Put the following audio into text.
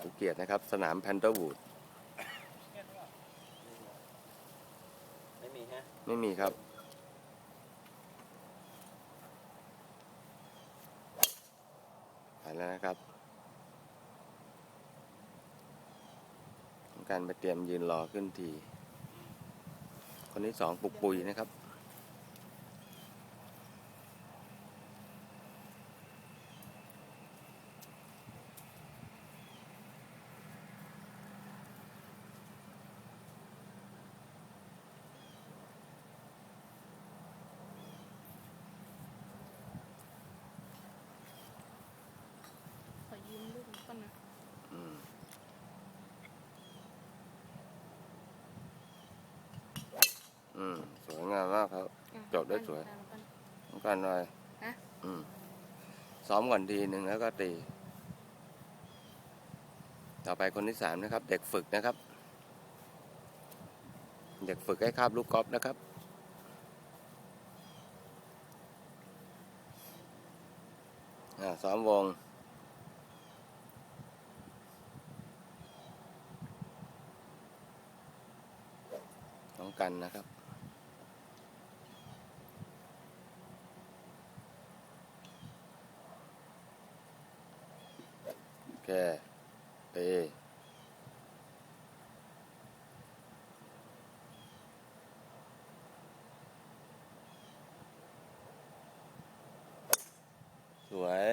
ภูเกียรตินะครับ สนามแพนเทอร์วูดไม่มีฮะไม่มีครับไปแล้วนะครับต้องการไปเตรียมยืนรอขึ้นที คนที่สองปลุกปุยนะครับ ขอยืมลูกก่อนนะ อืม อืมสวยงามมากครับอะจบได้สวยตามกันต้องการหน่อยฮะ อืมซ้อมก่อนทีหนึ่งแล้วก็ตี ต่อไปคนที่สามนะครับ เด็กฝึกนะครับ เด็กฝึกให้คาบลูกกอล์ฟนะครับ อ่าซ้อมวงน้องกันนะครับ B สวย